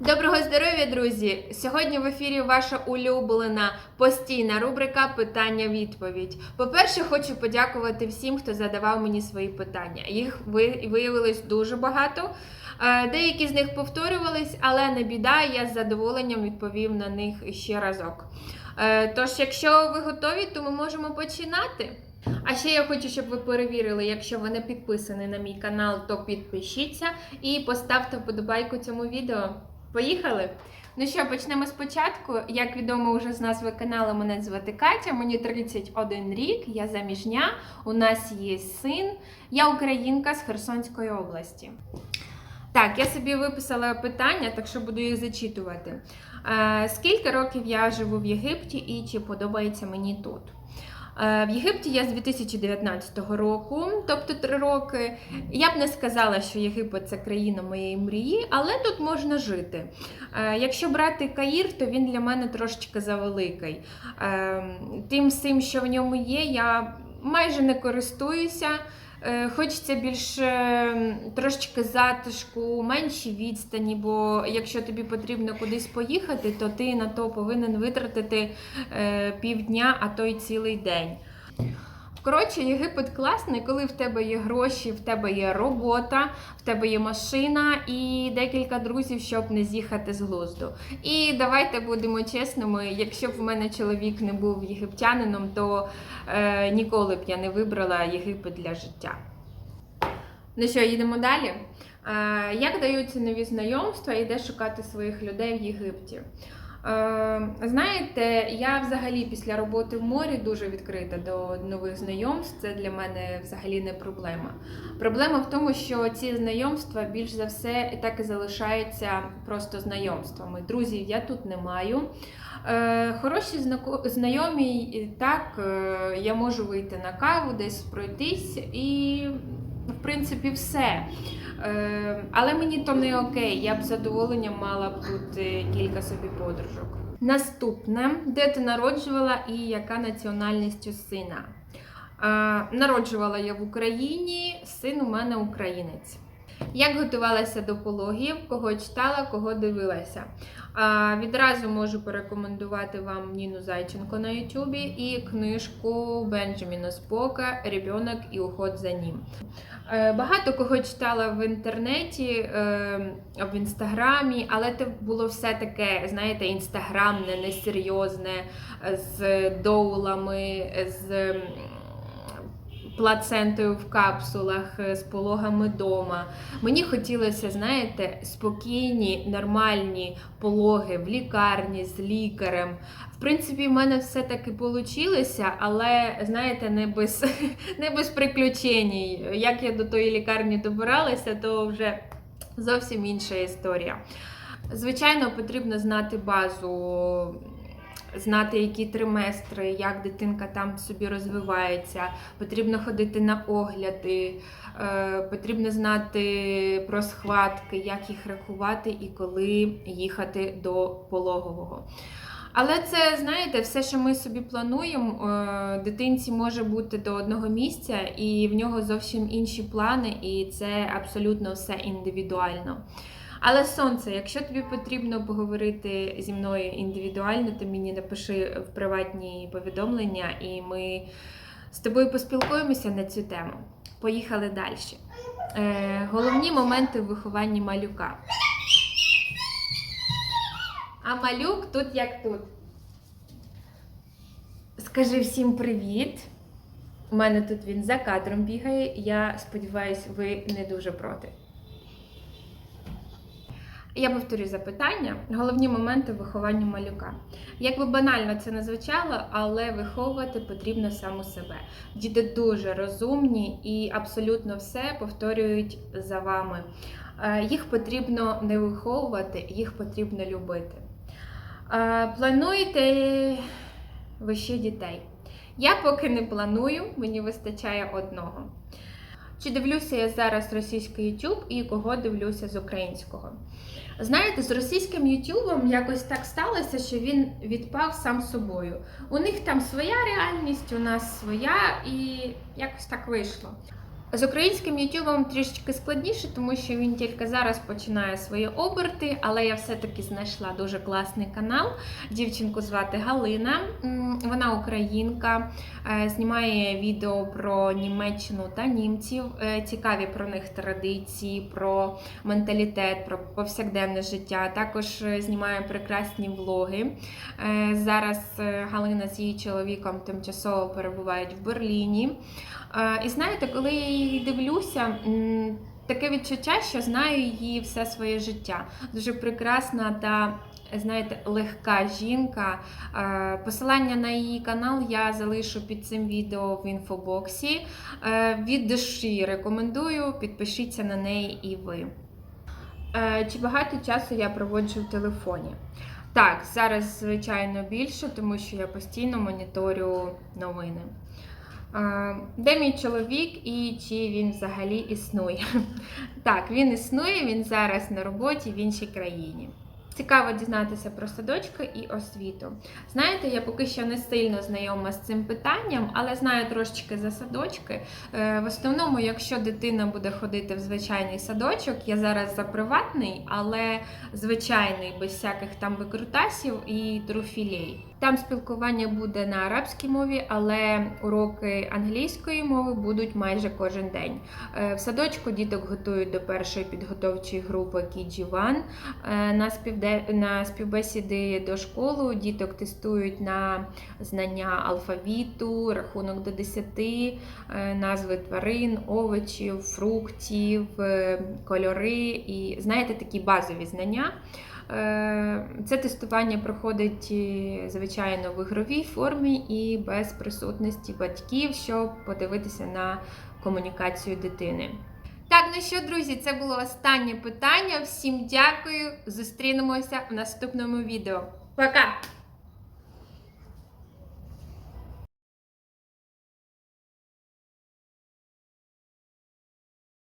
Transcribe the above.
Доброго здоров'я, друзі! Сьогодні в ефірі ваша улюблена постійна рубрика Питання-відповідь. По-перше, хочу подякувати всім, хто задавав мені свої питання. Їх ви- виявилось дуже багато. Е, Деякі з них повторювались, але не біда, я з задоволенням відповів на них ще разок. Е, Тож, якщо ви готові, то ми можемо починати. А ще я хочу, щоб ви перевірили, якщо ви не підписані на мій канал, то підпишіться і поставте вподобайку цьому відео. Поїхали! Ну що, почнемо спочатку. Як відомо вже з назви каналу, мене звати Катя, мені 31 рік, я заміжня, у нас є син, я українка з Херсонської області. Так, я собі виписала питання, так що буду їх зачитувати. Е, скільки років я живу в Єгипті і чи подобається мені тут? Е, В Єгипті я з 2019 року, тобто три роки. Я б не сказала, що Єгипет це країна моєї мрії, але тут можна жити. Е, Якщо брати Каїр, то він для мене трошечки завеликий. Е, Тим всім, що в ньому є, я майже не користуюся. Е, Хочеться більше трошечки затишку, менші відстані, бо якщо тобі потрібно кудись поїхати, то ти на то повинен витратити е, півдня, а то й цілий день. Коротше, Єгипет класний, коли в тебе є гроші, в тебе є робота, в тебе є машина і декілька друзів, щоб не з'їхати з глузду. І давайте будемо чесними, якщо б в мене чоловік не був єгиптянином, то е, ніколи б я не вибрала Єгипет для життя. Ну що, їдемо далі. Е, як даються нові знайомства і де шукати своїх людей в Єгипті? Е, Знаєте, я взагалі після роботи в морі дуже відкрита до нових знайомств. Це для мене взагалі не проблема. Проблема в тому, що ці знайомства більш за все так і залишаються просто знайомствами. Друзів я тут не маю. Е, Хороші знайомі, так е, я можу вийти на каву, десь пройтись і, в принципі, все. Е, Але мені то не окей. Я б з задоволенням мала б тут кілька собі подружок. Наступне, де ти народжувала і яка національність у сина? Народжувала я в Україні, син у мене українець. Як готувалася до пологів, кого читала, кого дивилася. А, відразу можу порекомендувати вам Ніну Зайченко на Ютубі і книжку Бенджаміна Спока Ребенок і уход за ним. Е, Багато кого читала в інтернеті, е, в інстаграмі, але це було все таке, знаєте, інстаграмне, несерйозне, з доулами, з плацентою в капсулах, з пологами вдома. Мені хотілося, знаєте, спокійні, нормальні пологи в лікарні з лікарем. В принципі, в мене все таки вийшло, але знаєте, не без, не без приключень. Як я до тої лікарні добиралася, то вже зовсім інша історія. Звичайно, потрібно знати базу. Знати, які триместри, як дитинка там собі розвивається, потрібно ходити на огляди, е, потрібно знати про схватки, як їх рахувати і коли їхати до пологового. Але це, знаєте, все, що ми собі плануємо, е, дитинці може бути до одного місця, і в нього зовсім інші плани, і це абсолютно все індивідуально. Але сонце, якщо тобі потрібно поговорити зі мною індивідуально, то мені напиши в приватні повідомлення, і ми з тобою поспілкуємося на цю тему. Поїхали далі. Е, головні моменти в вихованні малюка. А малюк тут як тут. Скажи всім привіт. У мене тут він за кадром бігає. Я сподіваюся, ви не дуже проти. Я повторю запитання. Головні моменти виховання малюка. Як би банально це не звучало, але виховувати потрібно саму себе. Діти дуже розумні і абсолютно все повторюють за вами. Е, Їх потрібно не виховувати, їх потрібно любити. Е, Плануєте ви ще дітей? Я поки не планую, мені вистачає одного. Чи дивлюся я зараз російський YouTube і кого дивлюся з українського? Знаєте, з російським Ютубом якось так сталося, що він відпав сам собою. У них там своя реальність, у нас своя, і якось так вийшло. З українським Ютубом трішечки складніше, тому що він тільки зараз починає свої оберти, але я все-таки знайшла дуже класний канал. Дівчинку звати Галина. Вона українка, е, знімає відео про Німеччину та німців, е, цікаві про них традиції, про менталітет, про повсякденне життя. Також е, знімає прекрасні влоги. Зараз Галина з її чоловіком тимчасово перебувають в Берліні. І знаєте, коли її дивлюся, таке відчуття, що знаю її все своє життя. Дуже прекрасна та. Знаєте, легка жінка. Е, Посилання на її канал я залишу під цим відео в інфобоксі. Е, Від душі рекомендую, підпишіться на неї і ви. Е, Чи багато часу я проводжу в телефоні? Так, зараз, звичайно, більше, тому що я постійно моніторю новини. Де мій чоловік і чи він взагалі існує? Так, він існує, він зараз на роботі в іншій країні. Цікаво дізнатися про садочки і освіту. Знаєте, я поки що не сильно знайома з цим питанням, але знаю трошечки за садочки. Е, В основному, якщо дитина буде ходити в звичайний садочок, я зараз за приватний, але звичайний, без всяких там викрутасів і труфілей. Там спілкування буде на арабській мові, але уроки англійської мови будуть майже кожен день. Е, В садочку діток готують до першої підготовчої групи KG1. Е, На, співде... на співбесіди до школи діток тестують на знання алфавіту, рахунок до 10, е, назви тварин, овочів, фруктів, е, кольори і знаєте такі базові знання. Е, Це тестування проходить звичайно в ігровій формі і без присутності батьків, щоб подивитися на комунікацію дитини. Так, ну що, друзі, це було останнє питання. Всім дякую. Зустрінемося в наступному відео. Пока!